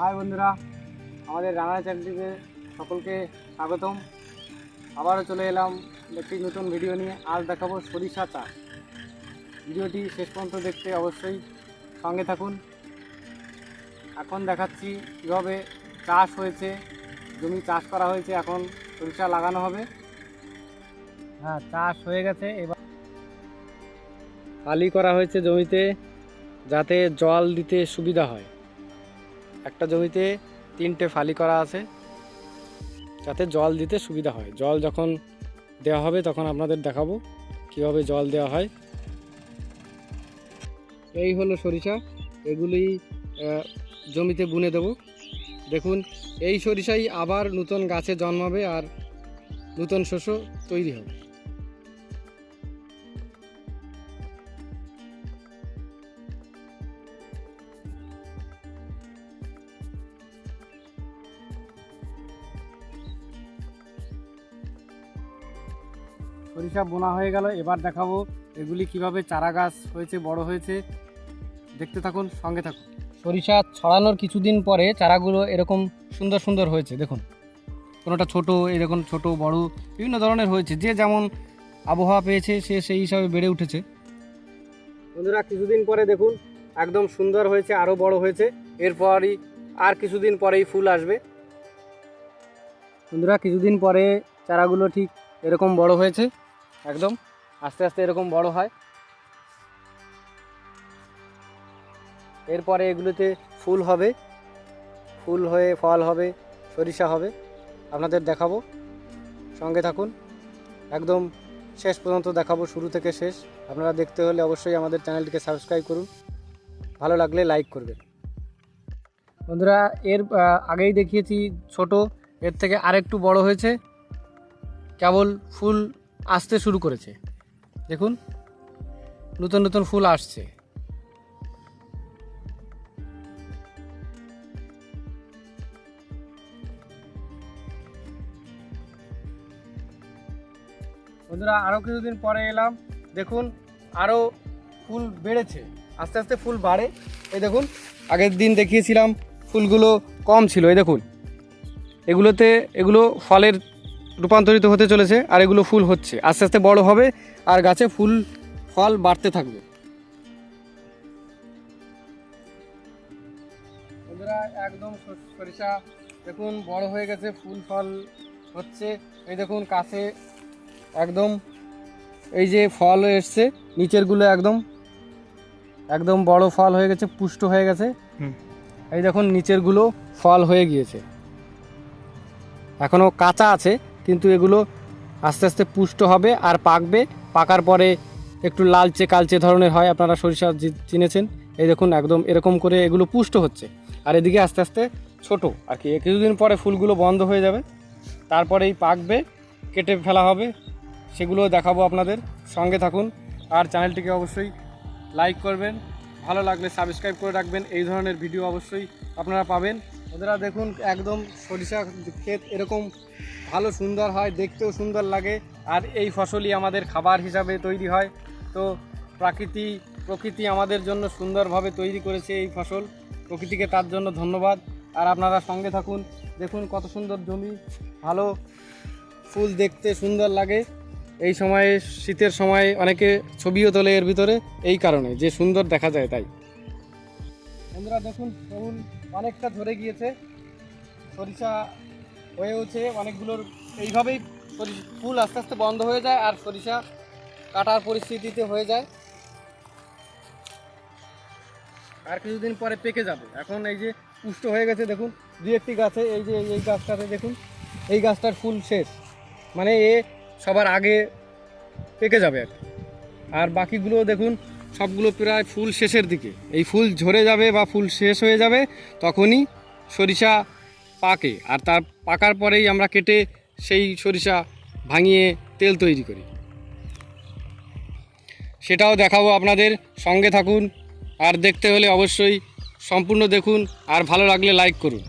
High বন্ধুরা আমাদের রান্না চ্যানেলটিতে সকলকে স্বাগতম। আবারও চলে এলাম একটি নতুন ভিডিও নিয়ে। আজ দেখাবো সরিষা চাষ। ভিডিওটি শেষ পর্যন্ত দেখতে অবশ্যই সঙ্গে থাকুন। এখন দেখাচ্ছি কীভাবে চাষ হয়েছে জমি চাষ করা হয়েছে এখন সরিষা লাগানো হবে। হ্যাঁ চাষ হয়ে গেছে। এবার খালি করা হয়েছে জমিতে যাতে জল দিতে সুবিধা হয়। একটা জমিতে তিনটে ফালি করা আছে, যাতে জল দিতে সুবিধা হয়। জল যখন দেওয়া হবে তখন আপনাদের দেখাবো কীভাবে জল দেওয়া হয়। এই হলো সরিষা, এগুলি জমিতে বুনে দেব। দেখুন, এই সরিষাই আবার নতুন গাছে জন্মাবে আর নতুন শস্য তৈরি হবে। সরিষা বোনা হয়ে গেল। এবার দেখাবো এগুলি কীভাবে চারা গাছ হয়েছে, বড় হয়েছে। দেখতে থাকুন, সঙ্গে থাকুন। সরিষা ছড়ানোর কিছুদিন পরে চারাগুলো এরকম সুন্দর সুন্দর হয়েছে, দেখুন। কোনোটা ছোট এরকম ছোট, বড়, বিভিন্ন ধরনের হয়েছে। যে যেমন আবহাওয়া পেয়েছে, সে সেই হিসাবে বেড়ে উঠেছে। বন্ধুরা, কিছুদিন পরে দেখুন, একদম সুন্দর হয়েছে আরও বড় হয়েছে। এরপরই আর কিছুদিন পরেই ফুল আসবে। বন্ধুরা, কিছুদিন পরে চারাগুলো ঠিক এরকম বড় হয়েছে। একদম। আস্তে আস্তে এরকম বড় হয়। এরপরে এগুলোতে ফুল হবে। ফুল হয়ে ফল হবে, সরিষা হবে। আপনাদের দেখাবো। সঙ্গে থাকুন। একদম শেষ পর্যন্ত দেখাবো, শুরু থেকে শেষ। আপনারা দেখতে হলে অবশ্যই আমাদের চ্যানেলটিকে সাবস্ক্রাইব করুন। ভালো লাগলে লাইক করবে বন্ধুরা, এর আগেই দেখিয়েছি ছোট, এর থেকে আরেকটু বড় হয়েছে। কেবল ফুল আসতে শুরু করেছে। দেখুন, নতুন নতুন ফুল আসছে। বন্ধুরা আরও কিছুদিন পরে এলাম। দেখুন আরও ফুল বেড়েছে। আস্তে আস্তে ফুল বাড়ে। এই দেখুন, আগের দিন দেখিয়েছিলাম ফুলগুলো কম ছিল। এই দেখুন, এগুলোতে, এগুলো ফলের রূপান্তরিত হতে চলেছে আর এগুলো ফুল হচ্ছে। আস্তে আস্তে বড় হবে আর গাছে ফুল ফল বাড়তে থাকবে। একদম সরিষা দেখুন বড় হয়ে গেছে ফুল ফল হচ্ছে। এই দেখুন কাছে একদম এই যে ফল এসছে নিচেরগুলো একদম একদম বড় ফল হয়ে গেছে পুষ্ট হয়ে গেছে। এই দেখুন নিচেরগুলো ফল হয়ে গিয়েছে। এখনও কাঁচা আছে কিন্তু এগুলো আস্তে আস্তে পুষ্ট হবে আর পাকবে। পাকার পরে একটু লালচে কালচে ধরনের হয়, আপনারা সরিষা চিনেছেন। এই দেখুন একদম এরকম করে এগুলো পুষ্ট হচ্ছে। আর এদিকে আস্তে আস্তে ছোট আর কি। কিছুদিন পরে ফুলগুলো বন্ধ হয়ে যাবে। তারপরেই পাকবে, কেটে ফেলা হবে। সেগুলো দেখাবো আপনাদের। সঙ্গে থাকুন। আর চ্যানেলটিকে অবশ্যই লাইক করবেন। ভালো লাগলে সাবস্ক্রাইব করে রাখবেন। এই ধরনের ভিডিও অবশ্যই আপনারা পাবেন। ওদেরা দেখুন একদম সরিষা ক্ষেত এরকম ভালো সুন্দর হয়, দেখতেও সুন্দর লাগে। আর এই ফসলই আমাদের খাবার হিসাবে তৈরি হয়। তো প্রাকৃতি, প্রকৃতি আমাদের জন্য সুন্দরভাবে তৈরি করেছে এই ফসল। প্রকৃতিকে তার জন্য ধন্যবাদ। আর আপনারা সঙ্গে থাকুন। দেখুন কত সুন্দর জমি, ভালো ফুল দেখতে সুন্দর লাগে। এই সময়ে, শীতের সময় অনেকে ছবিও তোলে এর ভিতরে। এই কারণে, যে সুন্দর দেখা যায় তাই। বন্ধুরা দেখুন ফুল অনেকটা ধরে গিয়েছে। সরিষা হয়ে হয়েওছে অনেকগুলোর এইভাবেই ফুল আস্তে আস্তে বন্ধ হয়ে যায় আর সরিষা কাটার পরিস্থিতিতে হয়ে যায়। আর কিছুদিন পরে পেকে যাবে। এখন এই যে পুষ্ট হয়ে গেছে, দেখুন, দু একটি গাছে, এই যে এই গাছটাতে দেখুন, এই গাছটার ফুল শেষ। মানে এ সবার আগে পেকে যাবে। আর বাকিগুলো দেখুন সবগুলো প্রায় ফুল শেষের দিকে। এই ফুল ঝরে যাবে বা ফুল শেষ হয়ে যাবে, তখনই সরিষা পাকে। আর তার পাকার পরেই আমরা কেটে সেই সরিষা ভাঙিয়ে তেল তৈরি করি। সেটাও দেখাবো আপনাদের। সঙ্গে থাকুন। আর দেখতে হলে অবশ্যই সম্পূর্ণ দেখুন। আর ভালো লাগলে লাইক করুন।